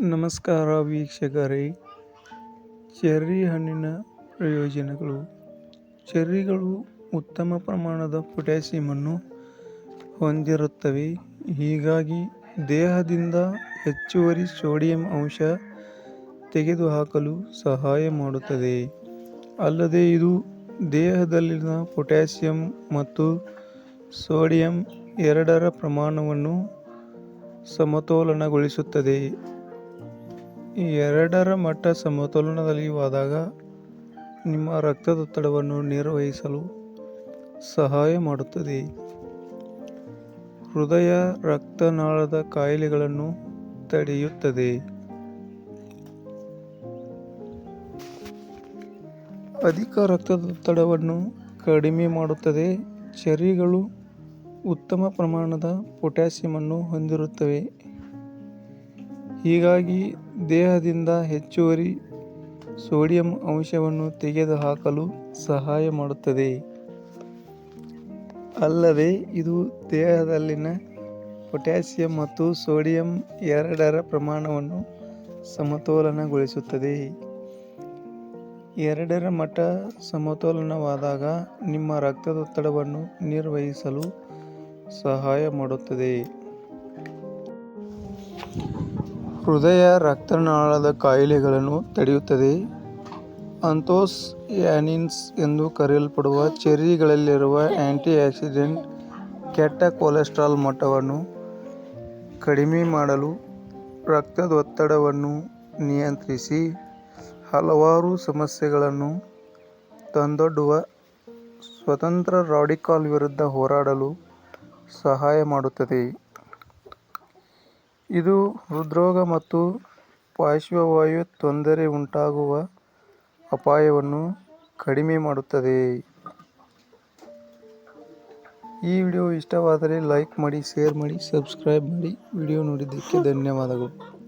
ನಮಸ್ಕಾರ ವೀಕ್ಷಕರೇ. ಚೆರ್ರಿ ಹಣ್ಣಿನ ಪ್ರಯೋಜನಗಳು. ಚೆರ್ರಿಗಳು ಉತ್ತಮ ಪ್ರಮಾಣದ ಪೊಟ್ಯಾಸಿಯಮನ್ನು ಹೊಂದಿರುತ್ತವೆ. ಹೀಗಾಗಿ ದೇಹದಿಂದ ಹೆಚ್ಚುವರಿ ಸೋಡಿಯಂ ಅಂಶ ತೆಗೆದುಹಾಕಲು ಸಹಾಯ ಮಾಡುತ್ತದೆ. ಅಲ್ಲದೆ ಇದು ದೇಹದಲ್ಲಿನ ಪೊಟ್ಯಾಸಿಯಂ ಮತ್ತು ಸೋಡಿಯಂ ಎರಡರ ಪ್ರಮಾಣವನ್ನು ಸಮತೋಲನಗೊಳಿಸುತ್ತದೆ. ಈ ಎರಡರ ಮಟ್ಟ ಸಮತೋಲನದಲ್ಲಿವಾದಾಗ ನಿಮ್ಮ ರಕ್ತದೊತ್ತಡವನ್ನು ನಿರ್ವಹಿಸಲು ಸಹಾಯ ಮಾಡುತ್ತದೆ. ಹೃದಯ ರಕ್ತನಾಳದ ಕಾಯಿಲೆಗಳನ್ನು ತಡೆಯುತ್ತದೆ. ಅಧಿಕ ರಕ್ತದೊತ್ತಡವನ್ನು ಕಡಿಮೆ ಮಾಡುತ್ತದೆ. ಚೆರ್ರಿಗಳು ಉತ್ತಮ ಪ್ರಮಾಣದ ಪೊಟ್ಯಾಸಿಯಮನ್ನು ಹೊಂದಿರುತ್ತವೆ. ಹೀಗಾಗಿ ದೇಹದಿಂದ ಹೆಚ್ಚುವರಿ ಸೋಡಿಯಂ ಅಂಶವನ್ನು ತೆಗೆದುಹಾಕಲು ಸಹಾಯ ಮಾಡುತ್ತದೆ. ಅಲ್ಲದೆ, ಇದು ದೇಹದಲ್ಲಿನ ಪೊಟ್ಯಾಸಿಯಂ ಮತ್ತು ಸೋಡಿಯಂ ಎರಡರ ಪ್ರಮಾಣವನ್ನು ಸಮತೋಲನಗೊಳಿಸುತ್ತದೆ. ಎರಡರ ಮಟ್ಟ ಸಮತೋಲನವಾದಾಗ ನಿಮ್ಮ ರಕ್ತದೊತ್ತಡವನ್ನು ನಿರ್ವಹಿಸಲು ಸಹಾಯ ಮಾಡುತ್ತದೆ. ಹೃದಯ ರಕ್ತನಾಳದ ಕಾಯಿಲೆಗಳನ್ನು ತಡೆಯುತ್ತದೆ. ಅಂಥೋಸ್ ಯಾನಿನ್ಸ್ ಎಂದು ಕರೆಯಲ್ಪಡುವ ಚೆರ್ರಿಗಳಲ್ಲಿರುವ ಆಂಟಿಆಕ್ಸಿಡೆಂಟ್ ಕೆಟ್ಟ ಕೊಲೆಸ್ಟ್ರಾಲ್ ಮಟ್ಟವನ್ನು ಕಡಿಮೆ ಮಾಡಲು ರಕ್ತದೊತ್ತಡವನ್ನು ನಿಯಂತ್ರಿಸಿ ಹಲವಾರು ಸಮಸ್ಯೆಗಳನ್ನು ತಂದೊಡ್ಡುವ ಸ್ವತಂತ್ರ ರಾಡಿಕಲ್ ವಿರುದ್ಧ ಹೋರಾಡಲು ಸಹಾಯ ಮಾಡುತ್ತದೆ. ಇದು ಹೃದ್ರೋಗ ಮತ್ತು ಪಾರ್ಶ್ವವಾಯು ತೊಂದರೆ ಉಂಟಾಗುವ ಅಪಾಯವನ್ನು ಕಡಿಮೆ ಮಾಡುತ್ತದೆ. ಈ ವಿಡಿಯೋ ಇಷ್ಟವಾದರೆ ಲೈಕ್ ಮಾಡಿ, ಶೇರ್ ಮಾಡಿ, ಸಬ್ಸ್ಕ್ರೈಬ್ ಮಾಡಿ. ವಿಡಿಯೋ ನೋಡಿದ್ದಕ್ಕೆ ಧನ್ಯವಾದಗಳು.